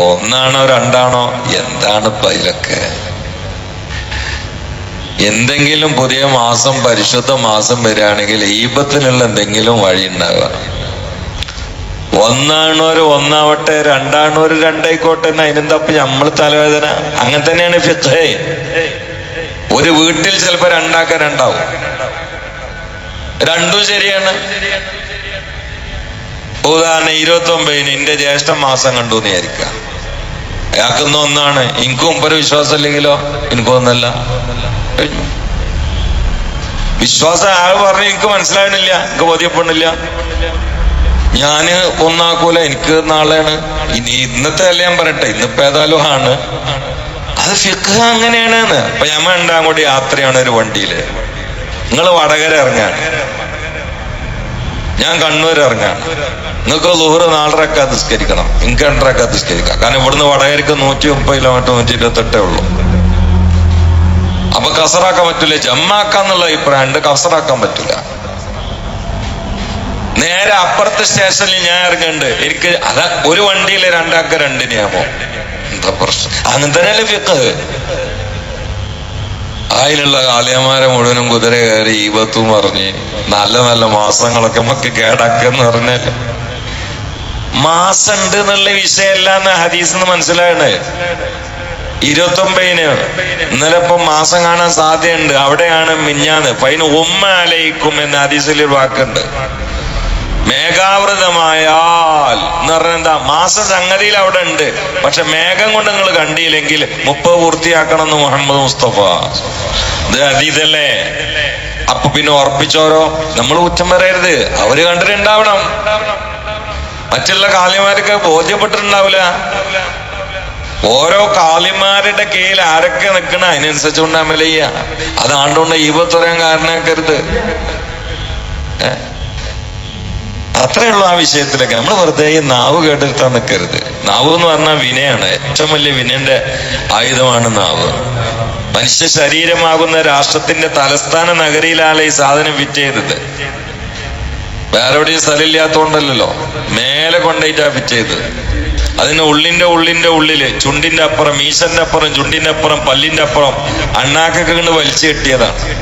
ഒന്നാണോ രണ്ടാണോ? എന്താണ് പൈലൊക്കെ എന്തെങ്കിലും പുതിയ മാസം പരിശുദ്ധ മാസം വരികയാണെങ്കിൽ ഈപത്തിനുള്ള എന്തെങ്കിലും വഴി ഉണ്ടാവുക. ഒന്നാണോര് ഒന്നാവട്ടെ രണ്ടാണോര് രണ്ടായിക്കോട്ടെ എന്ന് അതിനെന്തപ്പ നമ്മൾ തലവേദന. അങ്ങനെ തന്നെയാണ് ഫിഖേ. ഒരു വീട്ടിൽ ചിലപ്പോ രണ്ടാക്ക രണ്ടാവും രണ്ടും ശരിയാണ്. ഉദാഹരണം ഇരുപത്തി ഒമ്പതിന് എന്റെ ജ്യേഷ്ഠ മാസം കണ്ടു എന്ന് വിചാരിക്കുക. അയാൾക്കുന്ന ഒന്നാണ്. എനിക്ക് മുമ്പൊരു വിശ്വാസം ഇല്ലെങ്കിലോ? എനിക്കൊന്നല്ല. ഒന്നല്ല വിശ്വാസം ആൾ പറഞ്ഞു എനിക്ക് മനസ്സിലാകണില്ല എനിക്ക് ബോധ്യപ്പെടുന്നില്ല. ഞാൻ ഒന്നാക്കൂല. എനിക്ക് നാളെയാണ്. ഇനി ഇന്നത്തെ അല്ല ഞാൻ പറയട്ടെ. ഇന്നിപ്പോ ഏതായാലും ആണ്. അത് ഫിക്ക് അങ്ങനെയാണ് അപ്പൊ ഞമ്മ ഉണ്ടാകും കൂടി യാത്രയാണ് ഒരു വണ്ടിയിൽ. നിങ്ങൾ വടകര ഇറങ്ങാണ് ഞാൻ കണ്ണൂർ ഇറങ്ങാണ് നിങ്ങൾക്ക് ലുഹറ് നാലരക്ക നിസ്കരിക്കണം. എനിക്ക് രണ്ടരക്ക നിസ്കരിക്കാം. കാരണം ഇവിടുന്ന് വടകരക്ക് നൂറ്റി മുപ്പത് കിലോമീറ്റർ നൂറ്റി ഇരുപത്തെട്ടേ ഉള്ളൂ. അപ്പൊ കസറാക്കാൻ പറ്റൂല. ജമ്മാക്കാന്നുള്ള അഭിപ്രായം ഉണ്ട്. കസറാക്കാൻ പറ്റില്ല നേരെ അപ്പുറത്തെ സ്റ്റേഷനിൽ ഞാൻ ഇറങ്ങുന്നുണ്ട്. എനിക്ക് അതാ ഒരു വണ്ടിയിൽ രണ്ടാക്ക രണ്ടിനെയാമോ എന്താ പ്രശ്നം? അങ്ങനെ തന്നെയല്ലേ ഫിക്ക് അതിലുള്ള കാളിയന്മാരെ മുഴുവനും കുതിര കയറി ഈപത്തും പറഞ്ഞ് നല്ല നല്ല മാസങ്ങളൊക്കെ നമുക്ക് കേടാക്കെന്ന് പറഞ്ഞാൽ മാസം എന്നുള്ള വിഷയമല്ല എന്ന് ഹദീസ് എന്ന് മനസ്സിലായണേ ഇരുപത്തൊമ്പതിന് ഇന്നലെ ഇപ്പൊ മാസം കാണാൻ സാധ്യതയുണ്ട്. അവിടെയാണ് മിഞ്ഞാന്ന്. പൈന് ഉമ്മ അലയിക്കും എന്ന ഹദീസിൽ വാക്കുണ്ട്. മേഘാവൃതമായാൽ എന്ന് പറഞ്ഞാൽ എന്താ? മാസ സംഗതിയിൽ അവിടെ ഉണ്ട്. പക്ഷെ മേഘം കൊണ്ട് നിങ്ങൾ കണ്ടില്ലെങ്കിൽ മുപ്പത് പൂർത്തിയാക്കണം എന്ന് മുഹമ്മദ് മുസ്തഫ. ഇത് അതീതല്ലേ? അപ്പൊ പിന്നെ ഉറപ്പിച്ചോരോ നമ്മൾ കുറ്റം പറയരുത്. അവർ കണ്ടിട്ടുണ്ടാവണം. മറ്റുള്ള കാലിമാരൊക്കെ ബോധ്യപ്പെട്ടിട്ടുണ്ടാവില്ല. ഓരോ കാളിമാരുടെ കീഴിൽ ആരൊക്കെ നിൽക്കണ അതിനനുസരിച്ചുകൊണ്ട് അമല ചെയ്യ. അത് ആണ്ടുകൊണ്ട് ഈപത്തുറയാൻ കാരണമാക്കരുത്. ഏ? അത്രയുള്ള ആ വിഷയത്തിലൊക്കെ നമ്മൾ വെറുതെ ഈ നാവ് കേട്ടിട്ടാ നിൽക്കരുത് നാവ് എന്ന് പറഞ്ഞാൽ വിനയാണ്. ഏറ്റവും വലിയ വിനയന്റെ ആയുധമാണ് നാവ്. മനുഷ്യ ശരീരമാകുന്ന രാഷ്ട്രത്തിന്റെ തലസ്ഥാന നഗരിയിലാണ് ഈ സാധനം വിറ്റ് ചെയ്തത്. വേറെ എവിടെയും സ്ഥലമില്ലാത്തോണ്ടല്ലോ മേലെ കൊണ്ടേറ്റാ ഫിറ്റ് ചെയ്തത്. അതിന് ഉള്ളിന്റെ ഉള്ളിന്റെ ഉള്ളിൽ ചുണ്ടിന്റെ അപ്പുറം മീശന്റെ അപ്പുറം ചുണ്ടിന്റെ അപ്പുറം പല്ലിന്റെ അപ്പുറം അണ്ണാക്കൊക്കെ കണ്ട് വലിച്ചു കെട്ടിയതാണ്.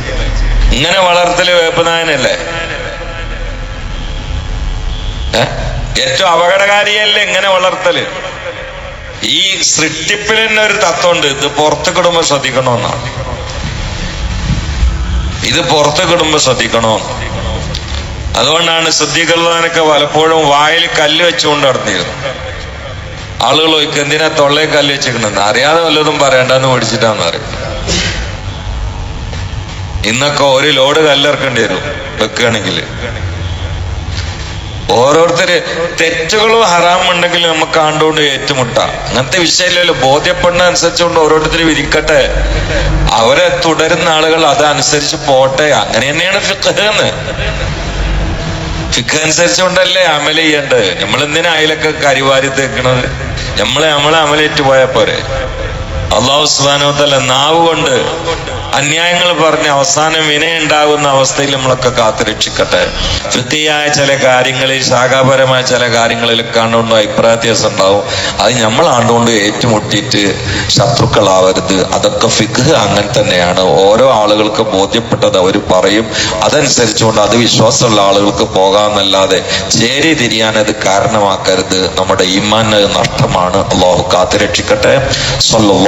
ഇങ്ങനെ വളർത്തൽ വേപ്പനായനല്ലേ? ഏറ്റവും അപകടകാരിയല്ലേ ഇങ്ങനെ വളർത്തൽ? ഈ സൃഷ്ടിപ്പിൽ തന്നെ ഒരു തത്വമുണ്ട്. ഇത് പുറത്ത് കിടുമ്പോ ശ്രദ്ധിക്കണമെന്നാണ് ഇത് പുറത്ത് കിടുമ്പോ ശ്രദ്ധിക്കണമെന്ന്. അതുകൊണ്ടാണ് ശ്രദ്ധിക്കുന്നതിനൊക്കെ പലപ്പോഴും വായിൽ കല്ല് വെച്ചുകൊണ്ട് നടന്നിരുന്നു ആളുകൾ ചോദിക്കും എന്തിനാ തൊള്ളയെ കല്ല് വെച്ചിരിക്കണെന്ന് അറിയാതെ വല്ലതും പറയണ്ടെന്ന് പഠിച്ചിട്ടാന്ന് പറയും. ഇന്നൊക്കെ ഒരു ലോഡ് കല്ലിറക്കേണ്ടി വരും വെക്കുകയാണെങ്കിൽ. ഓരോരുത്തര് തെറ്റുകളും ഹറാമുണ്ടെങ്കിൽ നമുക്ക് കണ്ടുകൊണ്ട് ഏറ്റുമുട്ടാം. അങ്ങനത്തെ വിഷയമില്ലല്ലോ. ബോധ്യപ്പെടുന്ന അനുസരിച്ചുകൊണ്ട് ഓരോരുത്തർ വിരിക്കട്ടെ. അവരെ തുടരുന്ന ആളുകൾ അതനുസരിച്ച് പോട്ടെ. അങ്ങനെ തന്നെയാണ് ഫിഖ് എന്ന്. അനുസരിച്ചുകൊണ്ടല്ലേ അമൽ ചെയ്യേണ്ടത്? നമ്മൾ എന്തിനാ അതിലൊക്കെ കരിവാരി തേക്കണത്? നമ്മളെ നമ്മളെ അമലേറ്റ് പോയാ പോരെ. അള്ളാഹു സുബാനോത്തല്ല നാവ് കൊണ്ട് അന്യായങ്ങൾ പറഞ്ഞ് അവസാനം വിനയുണ്ടാകുന്ന അവസ്ഥയിൽ നമ്മളൊക്കെ കാത്തു രക്ഷിക്കട്ടെ. വൃത്തിയായ ചില കാര്യങ്ങളിൽ ശാഖാപരമായ ചില കാര്യങ്ങളിൽ കണ്ടുകൊണ്ട് അഭിപ്രായത്യാസം ഉണ്ടാവും അത് നമ്മൾ ആണ്ടുകൊണ്ട് ഏറ്റുമുട്ടിയിട്ട് ശത്രുക്കളാവരുത്. അതൊക്കെ ഫിഖ് അങ്ങനെ തന്നെയാണ്. ഓരോ ആളുകൾക്ക് ബോധ്യപ്പെട്ടത് അവർ പറയും. അതനുസരിച്ചുകൊണ്ട് അത് വിശ്വാസമുള്ള ആളുകൾക്ക് പോകാമെന്നല്ലാതെ ചേരി തിരിയാൻ അത് കാരണമാക്കരുത്. നമ്മുടെ ഈമാൻ നഷ്ടമാണ്. അള്ളാഹു